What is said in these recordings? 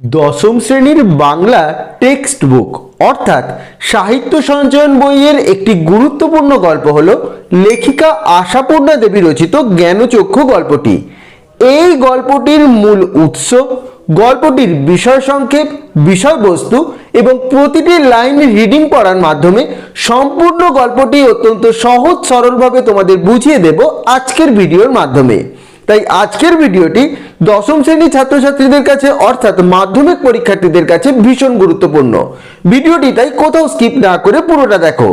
দশম শ্রেণির Bangla text book অর্থাৎ সাহিত্য সঞ্চয়ন বইয়ের একটি গুরুত্বপূর্ণ গল্প হল লেখিকা আশাপূর্ণা দেবী রচিত জ্ঞানচক্ষু গল্পটি। এই গল্পটির মূল উৎস গল্পটির বিষয় সংক্ষেপ, বিষয়বস্তু এবং প্রতিটি লাইন রিডিং পড়ার মাধ্যমে সম্পূর্ণ গল্পটি অত্যন্ত সহজ সরলভাবে তোমাদের বুঝিয়ে দেব আজকের ভিডিওর মাধ্যমে। তাই আজকের ভিডিওটি দশম শ্রেণির ছাত্রছাত্রীদের কাছে, অর্থাৎ মাধ্যমিক পরীক্ষার্থীদের কাছে ভীষণ গুরুত্বপূর্ণ। ভিডিওটি তাই কোথাও স্কিপ না করে পুরোটা দেখো।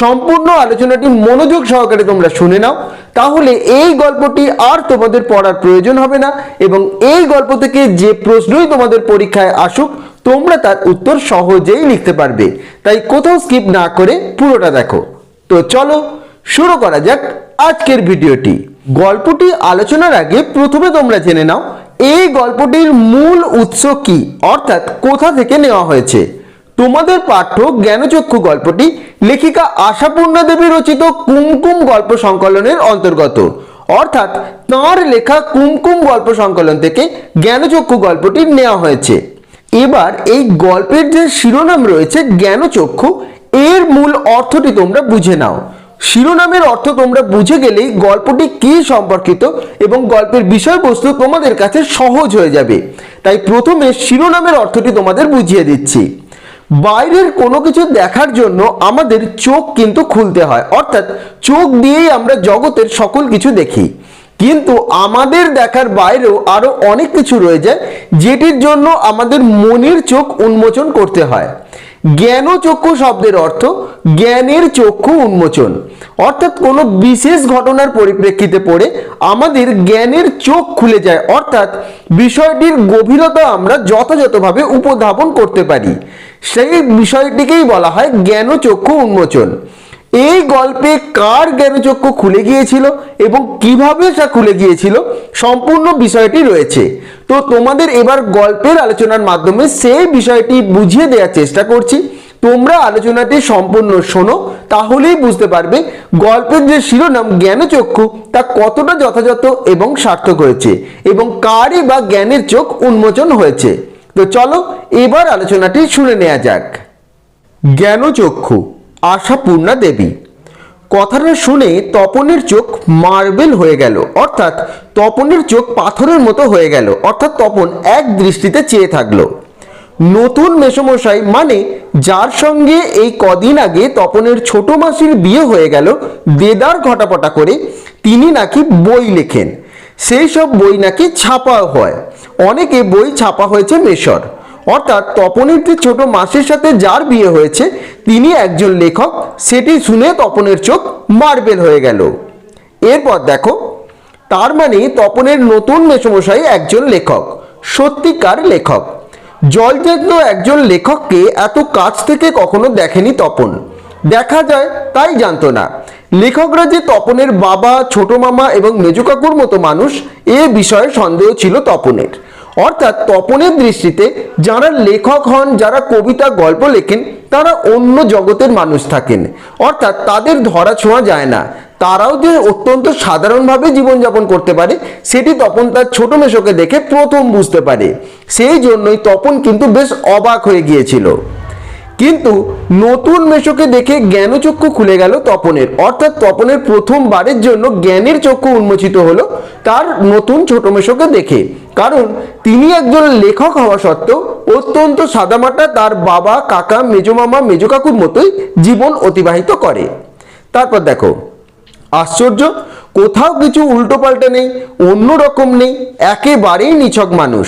সম্পূর্ণ আলোচনাটি মনোযোগ সহকারে তোমরা শুনে নাও, তাহলে এই গল্পটি আর তোমাদের পড়ার প্রয়োজন হবে না এবং এই গল্প থেকে যে প্রশ্নই তোমাদের পরীক্ষায় আসুক, তোমরা তার উত্তর সহজেই লিখতে পারবে। তাই কোথাও স্কিপ না করে পুরোটা দেখো। তো চলো শুরু করা যাক আজকের ভিডিওটি। গল্পটি আলোচনার আগে প্রথমে তোমরা জেনে নাও, এই গল্পটির মূল উৎস কি? অর্থাৎ কোথা থেকে নেওয়া হয়েছে? তোমাদের পাঠ্য জ্ঞানচক্ষু গল্পটি লেখিকা আশাপূর্ণা দেবী রচিত কুমকুম গল্প সংকলনের অন্তর্গত। অর্থাৎ তাঁর লেখা কুমকুম গল্প সংকলন থেকে জ্ঞানচক্ষু গল্পটি নেওয়া হয়েছে। এবার এই গল্পের যে শিরোনাম রয়েছে জ্ঞানচক্ষু, এর মূল অর্থটি তোমরা বুঝে নাও। শিরোনামের অর্থ তোমরা বুঝে গেলেই গল্পটি কি সম্পর্কিত এবং গল্পের বিষয়বস্তু তোমাদের কাছে সহজ হয়ে যাবে। তাই প্রথমে শিরোনামের অর্থটি তোমাদের বুঝিয়ে দিচ্ছি। বাইরের কোনো কিছু দেখার জন্য আমাদের চোখ কিন্তু খুলতে হয়। অর্থাৎ চোখ দিয়েই আমরা জগতের সকল কিছু দেখি। কিন্তু আমাদের দেখার বাইরেও আরও অনেক কিছু রয়ে যায়, যেটির জন্য আমাদের মনের চোখ উন্মোচন করতে হয়। জ্ঞানচক্ষু শব্দের অর্থ জ্ঞানের চক্ষু উন্মোচন। অর্থাৎ কোনো বিশেষ ঘটনার পরিপ্রেক্ষিতে পড়ে আমাদের জ্ঞানের চোখ খুলে যায়। অর্থাৎ বিষয়টির গভীরতা আমরা যথাযথভাবে উপধাবন করতে পারি। সেই বিষয়টিকেই বলা হয় জ্ঞান চক্ষু উন্মোচন। এই গল্পে কার জ্ঞানচক্ষু খুলে গিয়েছিল এবং কীভাবে তা খুলে গিয়েছিল সম্পূর্ণ বিষয়টি রয়েছে। তো তোমাদের এবার গল্পের আলোচনার মাধ্যমে সেই বিষয়টি বুঝিয়ে দেওয়ার চেষ্টা করছি। তোমরা আলোচনাটি সম্পূর্ণ শোনো, তাহলেই বুঝতে পারবে গল্পের যে শিরোনাম জ্ঞানচক্ষু তা কতটা যথাযথ এবং সার্থক হয়েছে এবং কারই বা জ্ঞানের চোখ উন্মোচন হয়েছে। তো চলো এবার আলোচনাটি শুনে নেওয়া যাক। জ্ঞানচক্ষু আশাপূর্ণা দেবী। কথাটা শুনে তপনের চোখ মার্বেল হয়ে গেল। অর্থাৎ তপনের চোখ পাথরের মতো হয়ে গেল। অর্থাৎ তপন এক দৃষ্টিতে চেয়ে থাকল। নতুন মেসমশাই মানে যার সঙ্গে এই কদিন আগে তপনের ছোট মাসির বিয়ে হয়ে গেল, দেদার ঘটাপটা করে তিনি নাকি বই লেখেন। সেই সব বই নাকি ছাপা হয়। অনেকে বই ছাপা হয়েছে মেশর অর্থাৎ তপনের যে ছোট মাসির সাথে যার বিয়ে হয়েছে, তিনি একজন লেখক, সেটি শুনে তপনের চোখ মার্বেল হয়ে গেল। এরপর দেখো, তার মানে তপনের নতুন মেসমশাই একজন লেখক, সত্যিকার লেখক। জলযত্ন একজন লেখককে এত কাছ থেকে কখনো দেখেনি তপন। দেখা যায়, তাই জানতো না। লেখকরা যে তপনের বাবা, ছোট মামা এবং মেজু কাকুর মতো মানুষ, এ বিষয়ে সন্দেহ ছিল তপনের। অর্থাৎ তপনের দৃষ্টিতে যারা লেখক হন, যারা কবিতা, গল্প লেখেন, তারা অন্য জগতের মানুষ থাকেন। অর্থাৎ তাদের ধরা ছোঁয়া যায় না। তারাও যে অত্যন্ত সাধারণভাবে জীবনযাপন করতে পারে, সেটি তপন তার ছোট মেশোকে দেখে প্রথম বুঝতে পারে। সেই জন্যই তপন কিন্তু বেশ অবাক হয়ে গিয়েছিল। কিন্তু নতুন মেশোকে দেখে জ্ঞানচক্ষু খুলে গেল তপনের। অর্থাৎ তপনের প্রথমবারের জন্য জ্ঞানের চক্ষু উন্মোচিত হলো তার নতুন ছোট মেশোকে দেখে। কারণ তিনি একজন লেখক হওয়া সত্ত্বেও অত্যন্ত সাদামাটা তার বাবা, কাকা, মেজো মামা, মেজো কাকুর মতোই জীবন অতিবাহিত করে। তারপর দেখো, আশ্চর্য, কোথাও কিছু উল্টো পাল্টা নেই অন্য রকম নেই, একেবারেই নিছক মানুষ।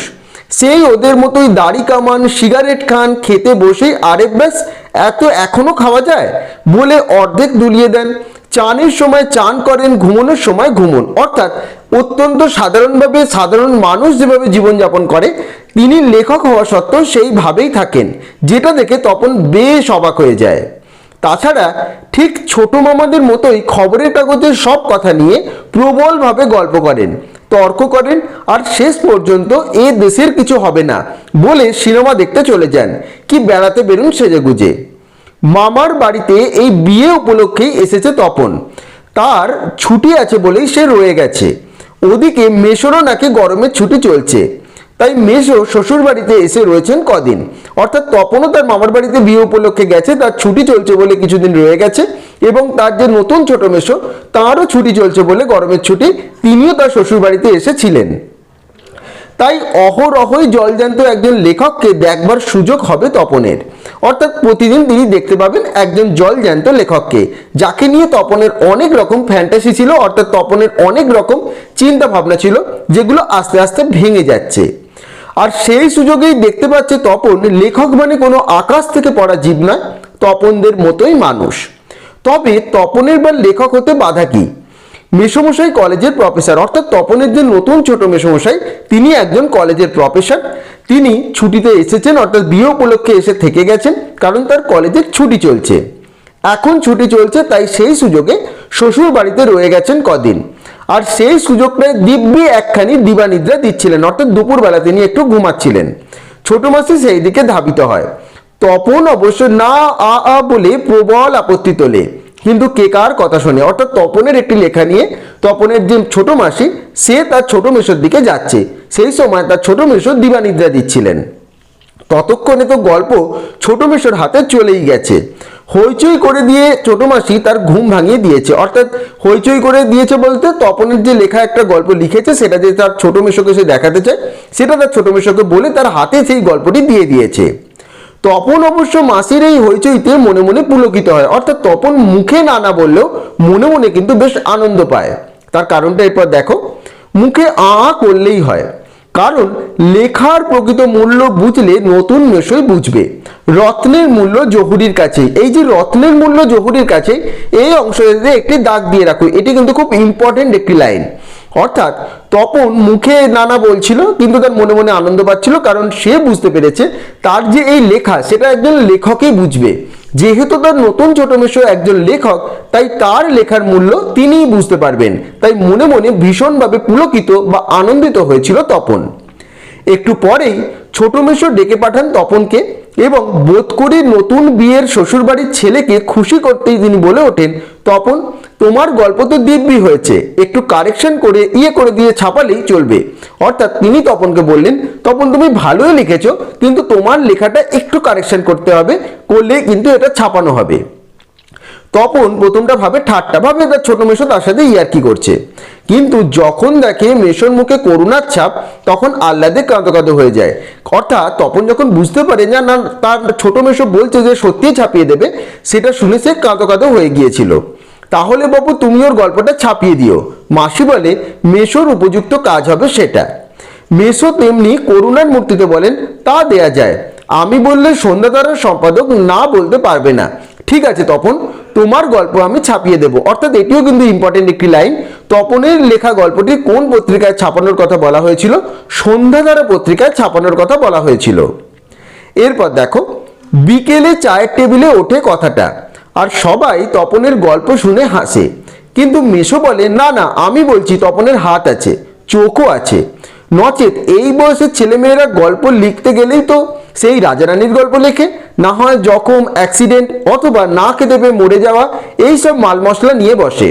সেই ওদের মতোই দাড়ি কামান সিগারেট খান, খেতে বসেই আরে ব্যাস, এত এখনও খাওয়া যায়? বলে অর্ধেক দুলিয়ে দেন। চানের সময় চান করেন, ঘুমানোর সময় ঘুমন। অর্থাৎ অত্যন্ত সাধারণভাবে সাধারণ মানুষ যেভাবে জীবনযাপন করে, তিনি লেখক হওয়া সত্ত্বেও সেইভাবেই থাকেন, যেটা দেখে তখন বেশ অবাক হয়ে যায়। তাছাড়া ঠিক ছোট মামাদের মতোই খবরের কাগজের সব কথা নিয়ে প্রবলভাবে গল্প করেন। তর্ক করেন আর শেষ পর্যন্ত এ দেশের কিছু হবে না বলে সিনেমা দেখতে চলে যান। কি বেড়াতে বেরুন সেজে গুজে মামার বাড়িতে এই বিয়ে উপলক্ষে এসেছে তপন। তার ছুটি আছে বলেই সে রয়ে গেছে। ওদিকে মেশরও নাকি গরমের ছুটি চলছে। তাই মেশো শ্বশুর বাড়িতে এসে রয়েছেন কদিন। অর্থাৎ তপনও তার মামার বাড়িতে বিয়ে উপলক্ষে গেছে, তার ছুটি চলছে বলে কিছুদিন রয়ে গেছে এবং তার যে নতুন ছোট মেশো তারও ছুটি চলছে বলে গরমের ছুটি তিনিও তার শ্বশুর বাড়িতে এসেছিলেন। তাই অহরহই জলজান্ত একজন লেখককে দেখবার সুযোগ হবে তপনের। অর্থাৎ প্রতিদিন তিনি দেখতে পাবেন একজন জলজ্যান্ত লেখককে, যাকে নিয়ে তপনের অনেক রকম ফ্যান্টাসি ছিল, অর্থাৎ তপনের অনেক রকম চিন্তা ভাবনা ছিল, যেগুলো আস্তে আস্তে ভেঙে যাচ্ছে। আর সেই সুযোগেই দেখতে পাচ্ছে তপন, লেখক মানে কোনো আকাশ থেকে পড়া জীব নয়, তপনদের মতোই মানুষ। তবে তপনের বা লেখক হতে বাধা কি? মেসমশাই কলেজের প্রফেসর, অর্থাৎ তপনের যে নতুন ছোট মেসমশাই, তিনি একজন কলেজের প্রফেসর। তিনি ছুটিতে এসেছেন, অর্থাৎ বিয়ে উপলক্ষে এসে থেকে গেছেন, কারণ তার কলেজের ছুটি চলছে। এখন ছুটি চলছে, তাই সেই সুযোগে শ্বশুর বাড়িতে রয়ে গেছেন কদিন। আর সেই সুযোগটায় দিব্যি একখানি দিবানিদ্রা দিচ্ছিলেন। অর্থাৎ দুপুরবেলা তিনি একটু ঘুমাচ্ছিলেন। ছোট মাসি সেই দিকে ধাবিত হয়। তপন অবশ্য না, আ আ বলে প্রবল আপত্তি তোলে। কিন্তু কে কার কথা শোনে? অর্থাৎ তপনের একটি লেখা নিয়ে তপনের যে ছোট মাসি, সে তার ছোট মেশোর দিকে যাচ্ছে। সেই সময় তার ছোট মেশো দিবানিদ্রা দিচ্ছিলেন। ততক্ষণে তো গল্প ছোট মেশোর হাতে চলেই গেছে। হইচই করে দিয়ে ছোট মাসি তার ঘুম ভাঙিয়ে দিয়েছে। অর্থাৎ হইচই করে দিয়েছে বলতে তপনের যে লেখা একটা গল্প লিখেছে, সেটা যে তার ছোট মেশোকে সে দেখাতে চায়, সেটা তার ছোট মেশোকে বলে তার হাতে সেই গল্পটি দিয়ে দিয়েছে। তপন অবশ্য মাসির এই হইচইতে মনে মনে পুলকিত হয়। অর্থাৎ তপন মুখে না না বললেও মনে মনে কিন্তু বেশ আনন্দ পায়। তার কারণটা এরপর দেখো। মুখে আ করলেই হয়। কারণ লেখার প্রকৃত মূল্য বুঝলে নতুন মেশই বুঝবে। রত্নের মূল্য জহুরির কাছে। এই যে রত্নের মূল্য জহুরির কাছে, এই অংশটিতে একটি দাগ দিয়ে রাখো এটি কিন্তু খুব ইম্পর্টেন্ট একটি লাইন অর্থাৎ তপন মুখে নানা বলছিল, কিন্তু তার মনে মনে আনন্দ পাচ্ছিল, কারণ সে বুঝতে পেরেছে তার যে এই লেখা, সেটা একজন লেখকই বুঝবে। যেহেতু তার নতুন ছোট মেশো একজন লেখক, তাই তার লেখার মূল্য তিনিই বুঝতে পারবেন। তাই মনে মনে ভীষণভাবে পুলকিত বা আনন্দিত হয়েছিল তপন। একটু পরেই ছোট মেশো ডেকে পাঠান তপনকে এবং বোধ করে নতুন বিয়ের শ্বশুরবাড়ির ছেলেকে খুশি করতেই তিনি বলে ওঠেন, তপন, তোমার গল্প তো দিব্যি হয়েছে, একটু কারেকশন করে ইয়ে করে দিয়ে ছাপালেই চলবে। অর্থাৎ তিনি তপনকে বললেন, তপন, তুমি ভালোই লিখেছ, কিন্তু তোমার লেখাটা একটু কারেকশন করতে হবে করলে কিন্তু এটা ছাপানো হবে। তপন প্রথমটা ভাবে ঠাট্টা ভাবে তার ছোট মেশো তার সাথে ইয়ার্কি করছে। কিন্তু যখন দেখে মেশোর মুখে করুণার ছাপ, তখন আহ্লাদে কাঁদো হয়ে যায়। অর্থাৎ তপন যখন বুঝতে পারে যে না, তার ছোট মেশো বলছে যে সত্যিই ছাপিয়ে দেবে, সেটা শুনে সে কাঁদো হয়ে গিয়েছিল। তাহলে বাবু তুমি ওর গল্পটা ছাপিয়ে দিও। মাসি বলে, মেশোর উপযুক্ত কাজ হবে সেটা। মেশো তেমনি করুণার মূর্তিতে বলেন, তা দেয়া যায়। আমি বললে সন্ধ্যাতারার সম্পাদক না বলতে পারবে না। ঠিক আছে, তপন, তোমার গল্প আমি ছাপিয়ে দেব। অর্থাৎ এটিও কিন্তু ইম্পর্টেন্ট একটি লাইন তপনের লেখা গল্পটি কোন পত্রিকায় ছাপানোর কথা বলা হয়েছিল? সন্ধ্যাধারা পত্রিকায় ছাপানোর কথা বলা হয়েছিল। এরপর দেখো, বিকেলে চায়ের টেবিলে ওঠে কথাটা, আর সবাই তপনের গল্প শুনে হাসে। কিন্তু মেশো বলে, না না, আমি বলছি তপনের হাত আছে, চোখও আছে। নচেত এই বয়সের ছেলেমেয়েরা গল্প লিখতে গেলেই তো সেই রাজারানীর গল্প লেখে। না হয় জখম অ্যাক্সিডেন্ট অথবা না খেতে পেয়ে মরে যাওয়া এই সব মাল মশলা নিয়ে বসে।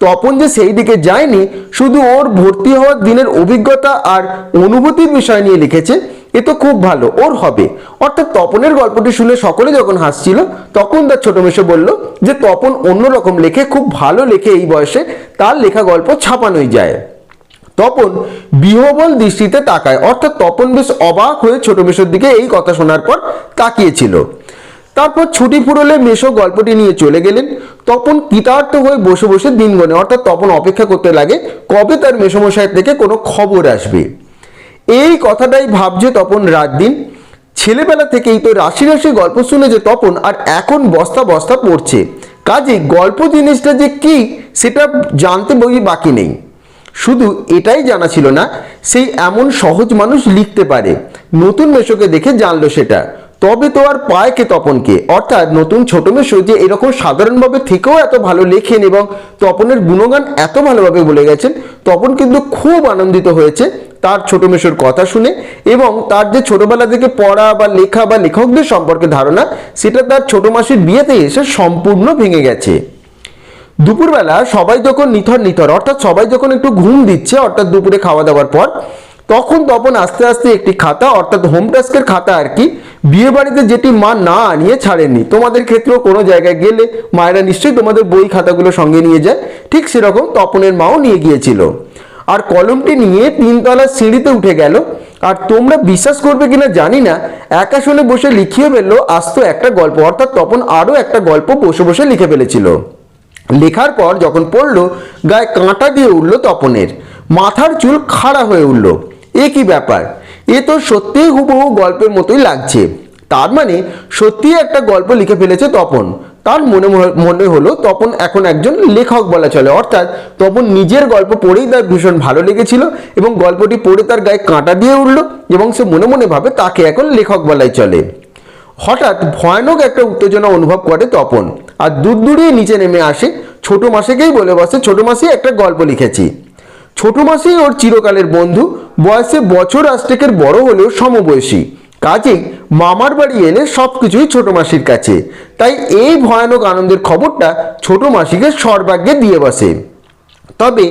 তপন যে সেই দিকে যায়নি, শুধু ওর ভর্তি হওয়ার দিনের অভিজ্ঞতা আর অনুভূতির বিষয় নিয়ে লিখেছে, এ তো খুব ভালো, ওর হবে। অর্থাৎ তপনের গল্পটি শুনে সকলে যখন হাসছিল, তখন তার ছোট মেশো বলল যে, তপন অন্যরকম লেখে, খুব ভালো লেখে এই বয়সে, তার লেখা গল্প ছাপানোই যায়। তপন বিহবল দৃষ্টিতে তাকায়। অর্থাৎ তপন বেশ অবাক হয়ে ছোট মেশোর দিকে এই কথা শোনার পর তাকিয়েছিল। তারপর ছুটি ফুরলে মেশো গল্পটি নিয়ে চলে গেলেন। তপন কৃতার্থ হয়ে বসে বসে দিন গনে, অর্থাৎ তপন অপেক্ষা করতে লাগে, কবে তার মেসমশাই থেকে কোনো খবর আসবে? এই কথাটাই ভাবছে তপন রাত দিন। ছেলেবেলা থেকেই তো রাশি রাশি গল্প শুনে যে তপন, আর এখন বস্তা বস্তা পড়ছে। কাজে গল্প জিনিসটা যে কি, সেটা জানতে বই বাকি নেই। শুধু এটাই জানা ছিল না, সেই এমন সহজ মানুষ লিখতে পারে। নতুন মেশোকে দেখে জানলো সেটা। তবে তো আর পায় কে তপনকে? অর্থাৎ নতুন ছোট মেশো যে এরকম সাধারণভাবে থেকেও এত ভালো লেখেন এবং তপনের গুণগান এত ভালোভাবে বলে গেছেন, তপন কিন্তু খুব আনন্দিত হয়েছে তার ছোট মেশোর কথা শুনে এবং তার যে ছোটবেলা থেকে পড়া বা লেখা বা লেখকদের সম্পর্কে ধারণা, সেটা তার ছোট মাসির বিয়েতে এসে সম্পূর্ণ ভেঙে গেছে। দুপুরবেলা সবাই যখন নিথর নিথর, অর্থাৎ সবাই যখন একটু ঘুম দিচ্ছে, অর্থাৎ দুপুরে খাওয়া দাওয়ার পর, তখন তপন আস্তে আস্তে একটি খাতা, অর্থাৎ হোম টাস্কের খাতা আর কি বিয়ে বাড়িতে যেটি মা না আনিয়ে ছাড়েননি। তোমাদের ক্ষেত্রেও কোনো জায়গায় গেলে মায়েরা নিশ্চয়ই তোমাদের বই খাতাগুলো সঙ্গে নিয়ে যায়। ঠিক সেরকম তপনের মাও নিয়ে গিয়েছিল। আর কলমটি নিয়ে তিনতলার সিঁড়িতে উঠে গেল। আর তোমরা বিশ্বাস করবে কিনা জানি না, একা শুনে বসে লিখিয়ে ফেলল আস্ত একটা গল্প। অর্থাৎ তপন আরও একটা গল্প বসে বসে লিখে ফেলেছিল। লেখার পর যখন পড়ল, গায়ে কাঁটা দিয়ে উঠল তপনের। মাথার চুল খাড়া হয়ে উঠল। এ কি ব্যাপার? এ তো সত্যিই হুবহু গল্পের মতোই লাগছে। তার মানে সত্যিই একটা গল্প লিখে ফেলেছে তপন। তার মনে মনে হলো তপন এখন একজন লেখক বলা চলে। অর্থাৎ তপন নিজের গল্প পড়েই তার ভীষণ ভালো লেগেছিল এবং গল্পটি পড়ে তার গায়ে কাঁটা দিয়ে উঠল এবং সে মনে মনে ভাবে তাকে এখন লেখক বলাই চলে। হঠাৎ ভয়ানক একটা উত্তেজনা অনুভব করে তপন। আর দূর দূরিয়ে নিচে নেমে আসে ছোট মাসেকেই বলে বসে, ছোট মাসি, একটা গল্প লিখেছি। ছোট মাসি ওর চিরকালের বন্ধু, বয়সে বছর আষ্টেকের বড় হলেও সমবয়সী। কাজেই মামার বাড়ি এলে সব কিছুই ছোট মাসির কাছে। তাই এই ভয়ানক আনন্দের খবরটা ছোট মাসিকে সর্বাগ্যে দিয়ে বসে। তবে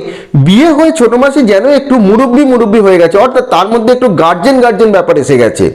বিয়ে হয়ে ছোট মাসি যেন একটু মুরব্বি মুরব্বি হয়ে গেছে, অর্থাৎ তার মধ্যে একটু গার্জেন গার্জেন ব্যাপার এসে গেছে।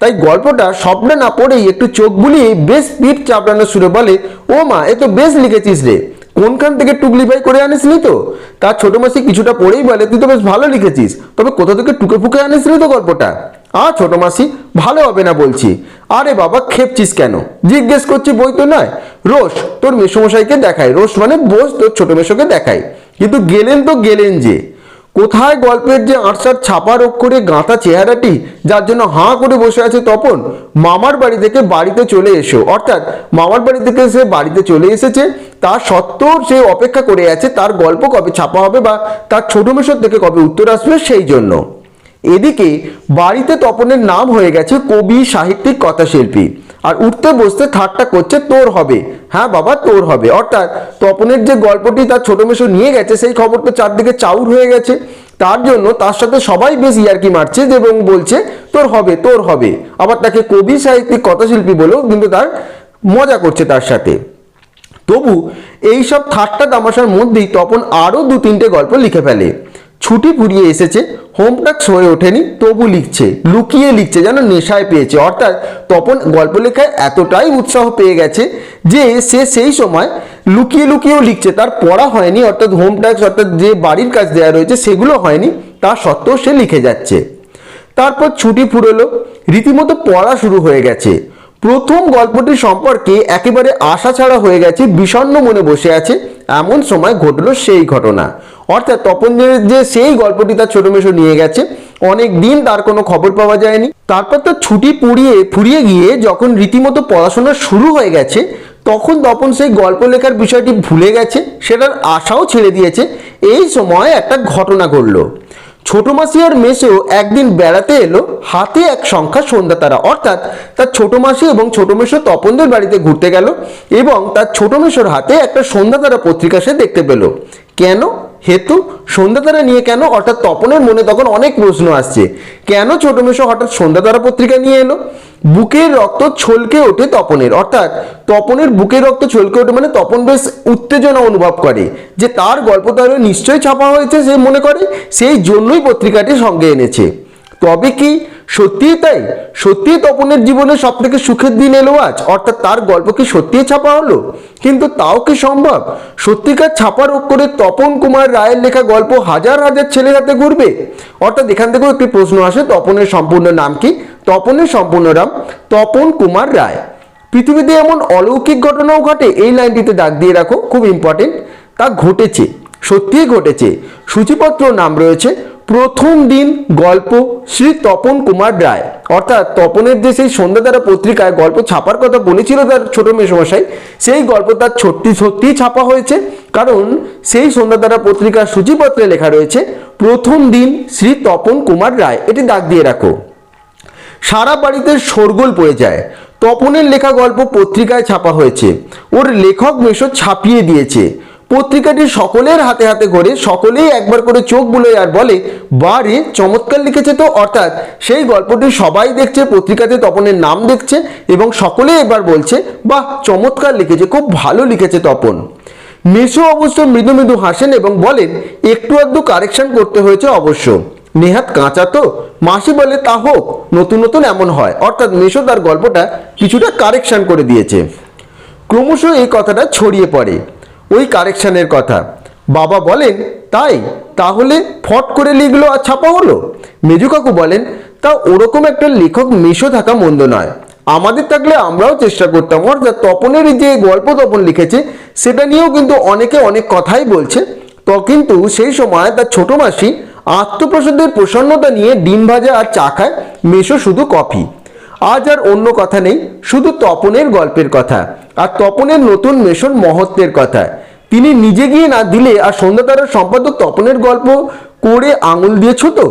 তাই গল্পটা স্বপ্নে না পড়েই একটু চোখ বুলিয়ে বেশ পিঠ চাপড়ানো সুরে বলে, ও মা, এ তো বেশ লিখেছিস রে। কোনখান থেকে টুকলি ভাই করে আনিসনি তো? তার ছোট মাসি কিছুটা পড়েই বলে, তুই তো বেশ ভালো লিখেছিস। তবে কোথা থেকে টুকে ফুকে আনিসনি তো গল্পটা? আ, ছোট মাসি, ভালো হবে না বলছি। আরে বাবা, খেপছিস কেন? জিজ্ঞেস করছি বই তো নয়। রোষ তোর মেসমশাইকে দেখায় রোষ মানে বোস তোর ছোট মেশোকে দেখায় কিন্তু গেলেন তো গেলেন যে। কোথায় গল্পের যে আটসার ছাপার অক্ষরে গাঁথা চেহারাটি, যার জন্য হাঁ করে বসে আছে তপন, মামার বাড়ি থেকে বাড়িতে চলে এসো। অর্থাৎ মামার বাড়ি থেকে সে বাড়িতে চলে এসেছে তার সত্ত্বেও সে অপেক্ষা করে আছে তার গল্প কবে ছাপা হবে বা তার ছোট মেশর থেকে কবে উত্তর আসবে সেই জন্য। এদিকে বাড়িতে তপনের নাম হয়ে গেছে কবি, সাহিত্যিক, কথাশিল্পী। আর উঠতে বসতে ঠাট্টা করছে, তোর হবে। হ্যাঁ বাবা, তোর হবে। অর্থাৎ তপনের যে গল্পটি তার ছোট মেশো নিয়ে গেছে, সেই খবর তো চারদিকে চাউর হয়ে গেছে। তার জন্য তার সাথে সবাই বেশ ইয়ার্কি মারছে এবং বলছে, তোর হবে তোর হবে। আবার তাকে কবি সাহিত্যিক, কথাশিল্পী বলেও কিন্তু তার মজা করছে তার সাথে। তবু এইসব ঠাট্টা তামাশার মধ্যেই তপন আরও দু তিনটে গল্প লিখে ফেলে। ছুটি ফুরিয়ে এসেছে হোম টাস্ক হয়ে ওঠেনি, তবু লিখছে, লুকিয়ে লিখছে, যেন নেশায় পেয়েছে। অর্থাৎ তপন গল্প লেখায় এতটাই উৎসাহ পেয়ে গেছে যে সে সেই সময় লুকিয়ে লুকিয়েও লিখছে। তার পড়া হয়নি, অর্থাৎ হোম টাস্ক অর্থাৎ যে বাড়ির কাজ দেওয়া রয়েছে, সেগুলো হয়নি, তা সত্ত্বেও সে লিখে যাচ্ছে। তারপর ছুটি ফুরলো, রীতিমতো পড়া শুরু হয়ে গেছে। প্রথম গল্পটি সম্পর্কে একেবারে আশা ছাড়া হয়ে গেছে, বিষণ্ণ মনে বসে আছে। এমন সময় ঘটলো সেই ঘটনা। অর্থাৎ তপনের যে সেই গল্পটি তার ছোট মেশো নিয়ে গেছে, অনেক দিন তার কোনো খবর পাওয়া যায়নি। তারপর তার ছুটি পুড়িয়ে, ফুরিয়ে গিয়ে যখন রীতিমতো পড়াশোনা শুরু হয়ে গেছে, তখন তপন সেই গল্প লেখার বিষয়টি ভুলে গেছে, সেটার আশাও ছেড়ে দিয়েছে। এই সময় একটা ঘটনা ঘটলো। ছোট মাসি আর মেসেও একদিন বেড়াতে এলো, হাতে এক সংখ্যা সন্ধ্যা তারা। অর্থাৎ তার ছোট মাসি এবং ছোট মেসো তপনদের বাড়িতে ঘুরতে গেল এবং তার ছোট মেশোর হাতে একটা সন্ধ্যা তারা পত্রিকা সে দেখতে পেল। কেন? হেতু সন্ধ্যা তারা নিয়ে কেন? অর্থাৎ তপনের মনে তখন অনেক প্রশ্ন আসছে। কেন ছোট মেশো হঠাৎ সন্ধ্যা তারা পত্রিকা নিয়ে এলো? বুকের রক্ত ছলকে ওঠে তপনের। অর্থাৎ তপনের বুকের রক্ত ছলকে ওঠে মানে তপন বেশ উত্তেজনা অনুভব করে। যে তার গল্প তাহলে নিশ্চয়ই ছাপা হয়েছে সে মনে করে। সেই জন্যই পত্রিকাটি সঙ্গে এনেছে। তবে কি সত্যিই তাই? সত্যিই তপনের জীবনে সব থেকে সুখের দিন এলো আজ, অর্থাৎ তার গল্প কি সত্যিই ছাপা হলো। কিন্তু তাও কি সম্ভব? সত্যিকার ছাপার অক্ষরে তপন কুমার রায়ের লেখা গল্প হাজার হাজার ছেলের হাতে ঘুরবে। অর্থাৎ এখান থেকেও একটি প্রশ্ন আসে, তপনের সম্পূর্ণ নাম কি? তপনের সম্পূর্ণ নাম তপন কুমার রায়। পৃথিবীতে এমন অলৌকিক ঘটনাও ঘটে, এই লাইনটিতে দাগ দিয়ে রাখো, খুব ইম্পর্টেন্ট তা ঘটেছে। সত্যিই ঘটেছে। সূচিপত্র নাম রয়েছে, প্রথম দিন গল্প শ্রী তপন কুমার রায়। অর্থাৎ তপনের যে সেই সন্ধ্যাতারা পত্রিকায় গল্প ছাপার কথা বলেছিল তার ছোট মেসমশাই, সেই গল্প তার সত্যি সত্যিই ছাপা হয়েছে। কারণ সেই সন্ধ্যাতারা পত্রিকার সূচিপত্রে লেখা রয়েছে, প্রথম দিন শ্রী তপন কুমার রায়। এটি দাগ দিয়ে রাখো। সারা বাড়িতে শোরগোল পড়ে যায়। তপনের লেখা গল্প পত্রিকায় ছাপা হয়েছে। ওর লেখক মেশো ছাপিয়ে দিয়েছে। পত্রিকাটি সকলের হাতে হাতে করে সকলেই একবার করে চোখ বুলোয় আর বলে বারে চমৎকার লিখেছে তো। অর্থাৎ সেই গল্পটি সবাই দেখছে, পত্রিকাতে তপনের নাম দেখছে এবং সকলে এবার বলছে, বাহ, চমৎকার লিখেছে, খুব ভালো লিখেছে তপন। মেসো অবশ্য মৃদু মৃদু হাসেন এবং বলেন, একটু আধটু কারেকশন করতে হয়েছে অবশ্য। নেহাত কাঁচা তো। মাসি বলে, তা হোক, নতুন নতুন এমন হয়। অর্থাৎ মেশো তার গল্পটা কিছুটা কারেকশন করে দিয়েছে। ক্রমশ এই কথাটা ছড়িয়ে পড়ে। ওই কারেকশানের কথা। বাবা বলেন, তাই? তাহলে ফট করে লিখলো আর ছাপা হলো? মেজু কাকু বলেন, তা ওরকম একটা লেখক মেশো থাকা মন্দ নয়। আমাদের থাকলে আমরাও চেষ্টা করতাম। অর্থাৎ তপনের যে গল্প তপন লিখেছে, সেটা নিয়েও কিন্তু অনেকে অনেক কথাই বলছে। তো কিন্তু সেই সময় তার ছোট মাসি আত্মপ্রসাদের প্রসন্নতা নিয়ে ডিম ভাজা আর চা খায়, মেশো শুধু কফি। আজ আর অন্য কথা নেই, শুধু তপনের গল্পের কথা। আর তপনের নতুন মেশন মহত্বের কথায়। তিনি নিজে গিয়ে না দিলে আর সন্ধ্যাতারার সম্পাদক তপনের গল্প করে আঙুল দিয়েছ তো?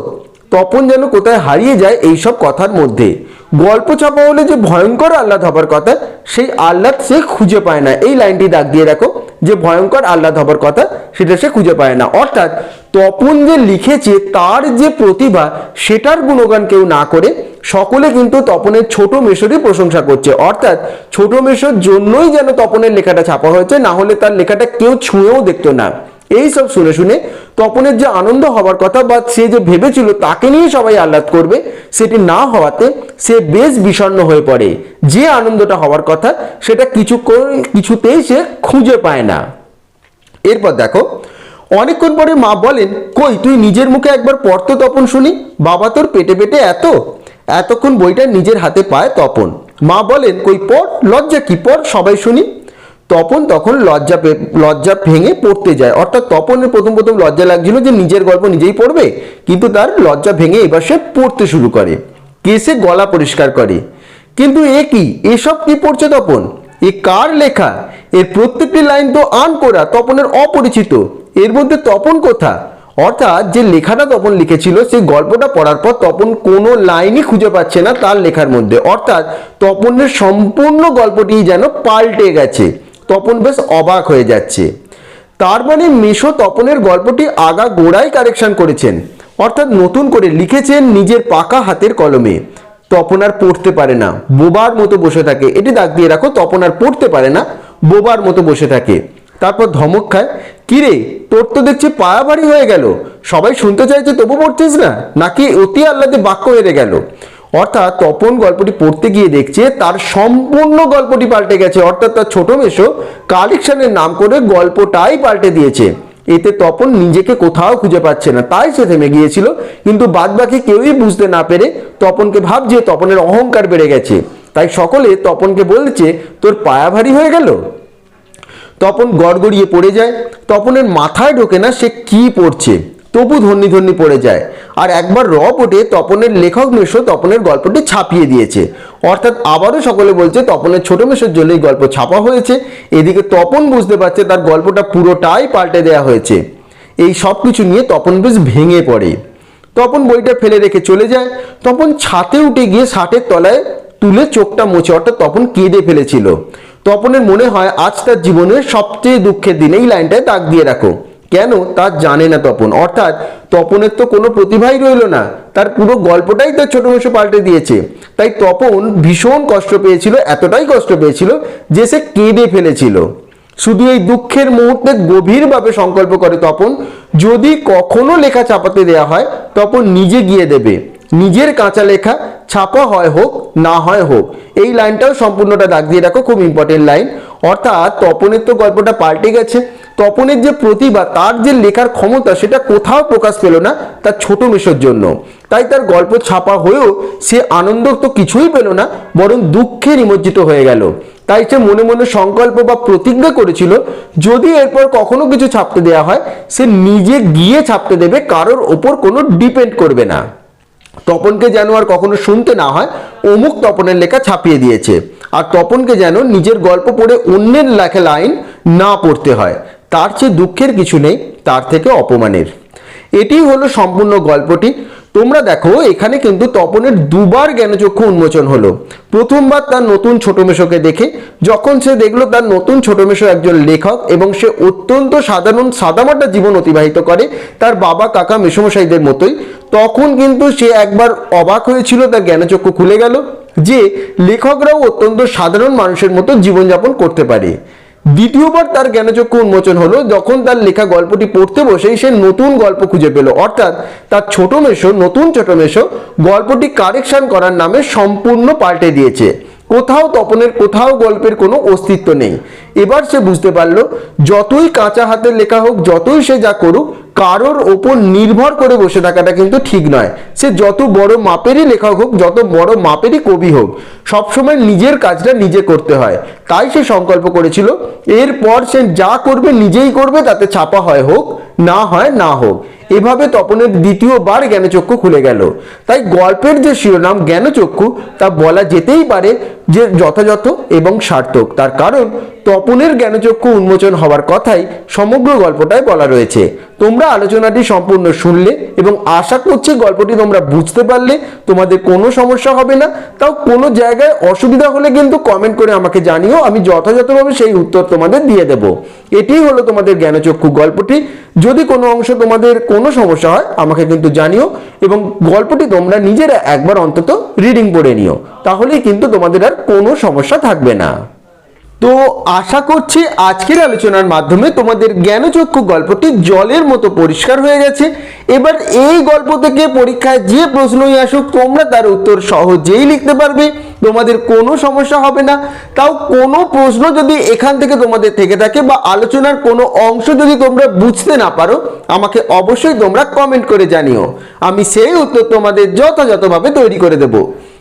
তপন যেন কোথায় হারিয়ে যায় এইসব কথার মধ্যে। গল্প ছাপা হলে যে ভয়ঙ্কর আহ্লাদ হবার কথা, সেই আহ্লাদ সে খুঁজে পায় না। এই লাইনটি দাগ দিয়ে রাখো, যে ভয়ঙ্কর আহ্লাদ হবার কথা, সেটা সে খুঁজে পায় না। অর্থাৎ তপন যে লিখেছে, তার যে প্রতিভা, সেটার গুণগান কেউ না করে, সকলে কিন্তু তপনের ছোট মেশোরই প্রশংসা করছে। অর্থাৎ ছোট মেশোর জন্যই যেন তপনের লেখাটা ছাপা হয়েছে, না হলে তার লেখাটা কেউ ছুঁয়েও দেখতো না। এই সব শুনে শুনে তপনের যে আনন্দ হওয়ার কথা বা সে যে ভেবেছিল তাকে নিয়ে সবাই আহ্লাদ করবে, সেটি না হওয়াতে সে বেশ বিষণ্ণ হয়ে পড়ে। যে আনন্দটা হওয়ার কথা, সেটা কিছু কিছুতেই সে খুঁজে পায় না। এরপর দেখো, অনেকক্ষণ পরে মা বলেন, কই, তুই নিজের মুখে একবার পড়তো তপন শুনি। বাবা তোর পেটে পেটে এত? এতক্ষণ বইটা নিজের হাতে পায় তপন। মা বলেন, কই, পড়, লজ্জা কি? পড়, সবাই শুনি। তপন তখন লজ্জা লজ্জা ভেঙে পড়তে যায়। অর্থাৎ তপনের প্রথম প্রথম লজ্জা লাগছিল যে নিজের গল্প নিজেই পড়বে, কিন্তু তার লজ্জা ভেঙে এবার সে পড়তে শুরু করে। কেসে গলা পরিষ্কার করে। কিন্তু এ কি? এসব কি পড়ছে তপন? এ কার লেখা? এর প্রত্যেকটি লাইন তো আন করা তপনের অপরিচিত। এর মধ্যে তপন কোথা? অর্থাৎ যে লেখাটা তপন লিখেছিল, সেই গল্পটা পড়ার পর তপন কোনো লাইনই খুঁজে পাচ্ছে না তার লেখার মধ্যে। অর্থাৎ তপনের সম্পূর্ণ গল্পটি যেন পাল্টে গেছে। তপন বেশ অবাক হয়ে যাচ্ছে। তার মানে মেশো তপনের গল্পটি আগা গোড়াই কারেকশন করেছেন। অর্থাৎ নতুন করে লিখেছেন নিজের পাকা হাতের কলমে। তপন আর পড়তে পারে না। বোবার মতো বসে থাকে। এটি দাগ দিয়ে রাখো, তপন আর পড়তে পারে না। বোবার মতো বসে থাকে। তারপর ধমক খায় কিরে তোর তো দেখছি পায়া ভারী হয়ে গেল। সবাই শুনতে চাইছে তবু পড়ছিস না? নাকি অতি আহ্লাদে বাক্য হেরে গেল? অর্থাৎ তপন গল্পটি পড়তে গিয়ে দেখছে, তার সম্পূর্ণ গল্পটি পাল্টে গেছে। অর্থাৎ তার ছোট মেশো কালেকশনের নাম করে গল্পটাই পাল্টে দিয়েছে। এতে তপন নিজেকে কোথাও খুঁজে পাচ্ছে না। তাই সে থেমে গিয়েছিল। কিন্তু বাদ বাকি কেউই বুঝতে না পেরে তপনকে ভাবছে, তপনের অহংকার বেড়ে গেছে। তাই সকলে তপনকে বলছে, তোর পায়া ভারী হয়ে গেল? তপন গড়গড়িয়ে পড়ে যায়। তপনের মাথায় ঢোকে না সে কি পড়ছে। তবু ধন্যি ধন্যি পড়ে যায়। আর একবার র তপনের লেখক মেশো তপনের গল্পটি ছাপিয়ে দিয়েছে। অর্থাৎ আবারও সকলে বলছে তপনের ছোট মেশোর জন্য এই গল্প ছাপা হয়েছে। এদিকে তপন বুঝতে পারছে তার গল্পটা পুরোটাই পাল্টে দেওয়া হয়েছে। এই সব কিছু নিয়ে তপন বেশ ভেঙে পড়ে। তপন বইটা ফেলে রেখে চলে যায়। তপন ছাতে উঠে গিয়ে শার্টের তলায় তুলে চোখটা মোছে, অর্থাৎ তপন কেঁদে ফেলেছিল। তপনের মনে হয়, আজ তার জীবনের সবচেয়ে দুঃখের দিন। এই লাইনটায় দাগ দিয়ে রাখো। কেন তা জানে না তপন? অর্থাৎ তপনের তো কোনো প্রতিভাই রইল না। তার পুরো গল্পটাই তার ছোট মেশো পাল্টে দিয়েছে। তাই তপন ভীষণ কষ্ট পেয়েছিল, এতটাই কষ্ট পেয়েছিল যে সে কেঁদে ফেলেছিল। শুধু এই দুঃখের মুহূর্তে গভীরভাবে সংকল্প করে তপন, যদি কখনো লেখা চাপাতে দেয়া হয়, তপন নিজে গিয়ে দেবে। নিজের কাঁচা লেখা, ছাপা হয় হোক, না হয় হোক। এই লাইনটাও সম্পূর্ণটা দাগ দিয়ে রাখো, খুব ইম্পর্টেন্ট লাইন অর্থাৎ তপনের তো গল্পটা পাল্টে গেছে। তপনের যে প্রতিভা, তার যে লেখার ক্ষমতা, সেটা কোথাও প্রকাশ পেল না তার ছোট মেশোর জন্য। তাই তার গল্প ছাপা হয়েও সে আনন্দ তো কিছুই পেল না, বরং দুঃখে নিমজ্জিত হয়ে গেল। তাই সে মনে মনে সংকল্প বা প্রতিজ্ঞা করেছিল, যদি এরপর কখনো কিছু ছাপতে দেওয়া হয়, সে নিজে গিয়ে ছাপতে দেবে, কারোর ওপর কোনো ডিপেন্ড করবে না। তপনকে যেন আর কখনো শুনতে না হয়, অমুক তপনের লেখা ছাপিয়ে দিয়েছে। আর তপনকে যেন নিজের গল্প পড়ে অন্যের লেখা লাইন না পড়তে হয়। তার চেয়ে দুঃখের কিছু নেই, তার থেকে অপমানের। এটি হলো সম্পূর্ণ গল্পটি। তোমরা দেখো, এখানে কিন্তু তপনের দুবার জ্ঞানচক্ষু উন্মোচন হলো। প্রথমবার তার নতুন ছোট মেশোকে দেখে, যখন সে দেখল তার নতুন ছোট মেশো একজন লেখক এবং সে অত্যন্ত সাধারণ সাদামাটা জীবন অতিবাহিত করে তার বাবা, কাকা মেসমশাইদের মতোই, তখন কিন্তু সে একবার অবাক হয়েছিল, তার জ্ঞানচক্ষু খুলে গেল যে লেখকরাও অত্যন্ত সাধারণ মানুষের মতো জীবনযাপন করতে পারে। দ্বিতীয়বার তার জ্ঞানচক্ষু উন্মোচন হলো, যখন তার লেখা গল্পটি পড়তে বসেই সে নতুন গল্প খুঁজে পেল। অর্থাৎ তার ছোট মেশো, নতুন ছোট মেশো, গল্পটি কারেকশন করার নামে সম্পূর্ণ পাল্টে দিয়েছে। কোথাও তপনের, কোথাও গল্পের কোনো অস্তিত্ব নেই। এবার সে বুঝতে পারল, যতই কাঁচা হাতের লেখা হোক, যতই সে যা করুক, কারোর ওপর নির্ভর করে বসে থাকাটা কিন্তু ঠিক নয়। সে যত বড় মাপেরই লেখক হোক, যত বড় মাপেরই কবি হোক, সবসময় নিজের কাজটা নিজে করতে হয়। তাই সে সংকল্প করেছিল, এরপর সে যা করবে নিজেই করবে, তাতে ছাপা হয় হোক, না হয় না হোক। এভাবে তপনের দ্বিতীয়বার জ্ঞানচক্ষু খুলে গেল। তাই গল্পের যে শিরোনাম জ্ঞানচক্ষু, তা বলা যেতেই পারে যে যথাযথ এবং সার্থক। তার কারণ, তপনের জ্ঞানচক্ষু উন্মোচন হওয়ার কথাই সমগ্র গল্পটায় বলা রয়েছে। তোমরা আলোচনাটি সম্পূর্ণ শুনলে এবং আশা করছি গল্পটি তোমরা বুঝতে পারলে, তোমাদের কোনো সমস্যা হবে না। তাও কোনো জায়গায় অসুবিধা হলে কিন্তু কমেন্ট করে আমাকে জানিও, আমি যথাযথভাবে সেই উত্তর তোমাদের দিয়ে দেব। এটিই হলো তোমাদের জ্ঞানচক্ষু গল্পটি। যদি কোনো অংশ তোমাদের কোনো সমস্যা হয়, আমাকে কিন্তু জানিও এবং গল্পটি তোমরা নিজেরা একবার অন্তত রিডিং পড়ে নিও। তাহলেই কিন্তু তোমাদের আর কোনো সমস্যা থাকবে না। তো আশা করছি আজকের আলোচনার মাধ্যমে তোমাদের জ্ঞানচক্ষু গল্পটি জলের মতো পরিষ্কার হয়ে গেছে। এবার এই গল্প থেকে পরীক্ষায় যে প্রশ্নই আসুক, তোমরা তার উত্তর সহজেই লিখতে পারবে। তোমাদের কোনো সমস্যা হবে না। তাও কোনো প্রশ্ন যদি এখান থেকে তোমাদের থেকে থাকে বা আলোচনার কোনো অংশ যদি তোমরা বুঝতে না পারো, আমাকে অবশ্যই তোমরা কমেন্ট করে জানিও। আমি সেই উত্তর তোমাদের যথাযথভাবে তৈরি করে দেবো।